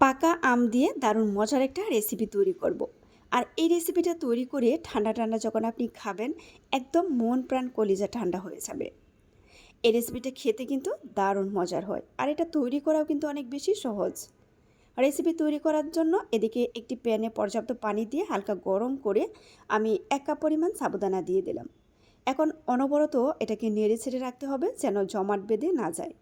পাকা আম দিয়ে দারুণ মজার একটা রেসিপি তৈরি করব। আর এই রেসিপিটা তৈরি করে ঠান্ডা ঠান্ডা যখন আপনি খাবেন, একদম মন প্রাণ কলিজা ঠান্ডা হয়ে যাবে। এই রেসিপিটা খেতে কিন্তু দারুণ মজার হয়, আর এটা তৈরি করাও কিন্তু অনেক বেশি সহজ। রেসিপি তৈরি করার জন্য এদিকে একটি প্যানে পর্যাপ্ত পানি দিয়ে হালকা গরম করে আমি এক কাপ পরিমাণ সাবুদানা দিয়ে দিলাম। এখন অনবরত এটাকে নেড়ে ছেড়ে রাখতে হবে যেন জমাট বেঁধে না যায়।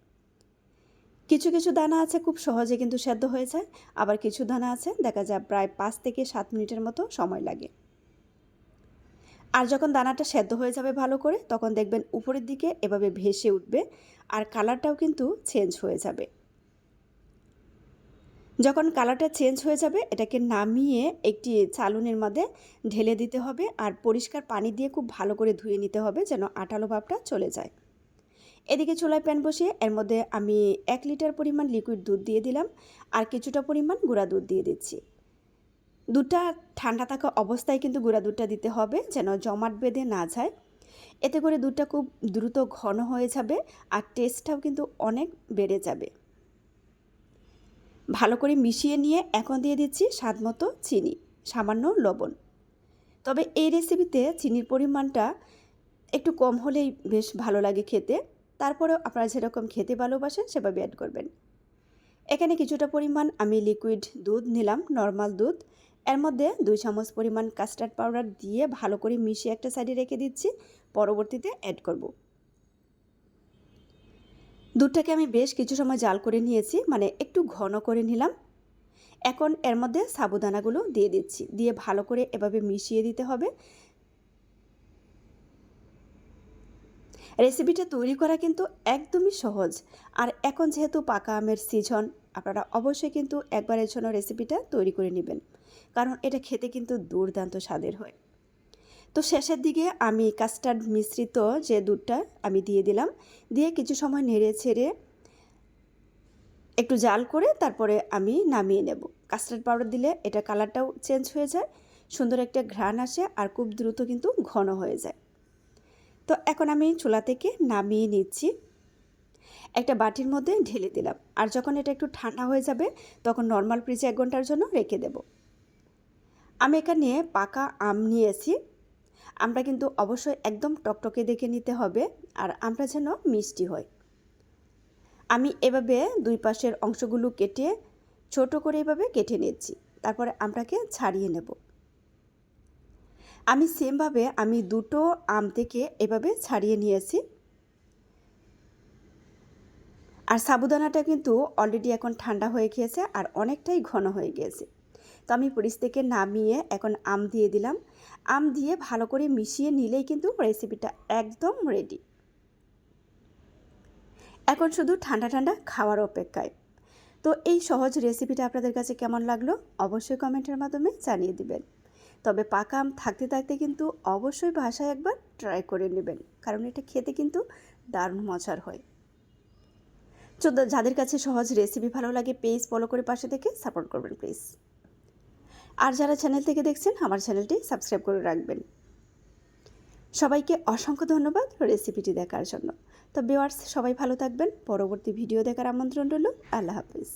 কিছু কিছু দানা আছে খুব সহজে কিন্তু সেদ্ধ হয়ে যায়। আবার কিছু দানা আছে, দেখা যায় প্রায় পাঁচ থেকে সাত মিনিটের মতো সময় লাগে। আর যখন দানাটা সেদ্ধ হয়ে যাবে ভালো করে, তখন দেখবেন উপরের দিকে এভাবে ভেসে উঠবে আর কালারটাও কিন্তু চেঞ্জ হয়ে যাবে। যখন কালারটা চেঞ্জ হয়ে যাবে, এটাকে নামিয়ে একটি চালুনের মধ্যে ঢেলে দিতে হবে আর পরিষ্কার পানি দিয়ে খুব ভালো করে ধুয়ে নিতে হবে যেন আঠালো ভাবটা চলে যায়। এদিকে চুলায় প্যান বসিয়ে এর মধ্যে আমি এক লিটার পরিমাণ লিকুইড দুধ দিয়ে দিলাম আর কিছুটা পরিমাণ গুঁড়া দুধ দিয়ে দিচ্ছি। দুধটা ঠান্ডা থাকা অবস্থায় কিন্তু গুঁড়া দুধটা দিতে হবে যেন জমাট বেঁধে না যায়। এতে করে দুধটা খুব দ্রুত ঘন হয়ে যাবে আর টেস্টটাও কিন্তু অনেক বেড়ে যাবে। ভালো করে মিশিয়ে নিয়ে এখন দিয়ে দিচ্ছি স্বাদ মতো চিনি, সামান্য লবণ। তবে এই রেসিপিতে চিনির পরিমাণটা একটু কম হলেই বেশ ভালো লাগে খেতে। তারপরেও আপনারা যেরকম খেতে ভালোবাসেন, সেভাবে অ্যাড করবেন। এখানে কিছুটা পরিমাণ আমি লিকুইড দুধ নিলাম নর্মাল দুধ। এর মধ্যে দুই চামচ পরিমাণ কাস্টার্ড পাউডার দিয়ে ভালো করে মিশিয়ে একটা সাইডে রেখে দিচ্ছি। পরবর্তীতে অ্যাড করব। দুধটাকে আমি বেশ কিছু সময় জাল করে নিয়েছি মানে একটু ঘন করে নিলাম। এখন এর মধ্যে সাবুদানাগুলো দিয়ে দিচ্ছি, দিয়ে ভালো করে এভাবে মিশিয়ে দিতে হবে। রেসিপিটা তৈরি করা কিন্তু একদমই সহজ। আর এখন যেহেতু পাকা আমের সিজন আপনারা অবশ্যই কিন্তু একবারের জন্য রেসিপিটা তৈরি করে নেবেন। কারণ এটা খেতে কিন্তু দুর্দান্ত স্বাদের হয়। তো শেষের দিকে আমি কাস্টার্ড মিশ্রিত যে দুধটা আমি দিয়ে দিলাম, দিয়ে কিছু সময় নেড়ে ছেড়ে একটু জাল করে তারপরে আমি নামিয়ে নেব। কাস্টার্ড পাউডার দিলে এটা কালারটাও চেঞ্জ হয়ে যায়, সুন্দর একটা ঘ্রাণ আসে আর খুব দ্রুত কিন্তু ঘন হয়ে যায়। তো এখন আমি চুলা থেকে নামিয়ে নিচ্ছি। একটা বাটির মধ্যে ঢেলে দিলাম। আর যখন এটা একটু ঠান্ডা হয়ে যাবে, তখন নর্মাল ফ্রিজে এক ঘণ্টার জন্য রেখে দেব। আমি এখানে পাকা আম নিয়েছি। আমরা কিন্তু অবশ্যই একদম টকটকে দেখে নিতে হবে আর আমরা যেন মিষ্টি হয়। আমি এভাবে দুই পাশের অংশগুলো কেটে ছোট করে এভাবে কেটে নিচ্ছি। তারপরে আমটাকে ছাড়িয়ে নেব। আমি সেমভাবে আমি দুটো আম থেকে এভাবে ছাড়িয়ে নিয়েছি। আর সাবুদানাটা কিন্তু অলরেডি এখন ঠান্ডা হয়ে গিয়েছে আর অনেকটাই ঘন হয়ে গিয়েছে। তো আমি পরিস থেকে নামিয়ে এখন আম দিয়ে দিলাম। আম দিয়ে ভালো করে মিশিয়ে নিলেই কিন্তু রেসিপিটা একদম রেডি এখন শুধু ঠান্ডা ঠান্ডা খাওয়ার অপেক্ষায়। তো এই সহজ রেসিপিটা আপনাদের কাছে কেমন লাগল? অবশ্যই কমেন্টের মাধ্যমে জানিয়ে দিবেন। তবে পাকা আম থাকতে থাকতে কিন্তু অবশ্যই বাসায় একবার ট্রাই করে নেবেন। কারণ এটা খেতে কিন্তু দারুণ মজার হয়। তো যাদের কাছে সহজ রেসিপি ভালো লাগে পেজ ফলো করে পাশে থেকে সাপোর্ট করবেন প্লিজ আর যারা চ্যানেল থেকে দেখছেন, আমার চ্যানেলটি সাবস্ক্রাইব করে রাখবেন। সবাইকে অসংখ্য ধন্যবাদ রেসিপিটি দেখার জন্য। তো বিওয়ার্স সবাই ভালো থাকবেন। পরবর্তী ভিডিও দেখার আমন্ত্রণ রইল। আল্লাহ হাফিজ।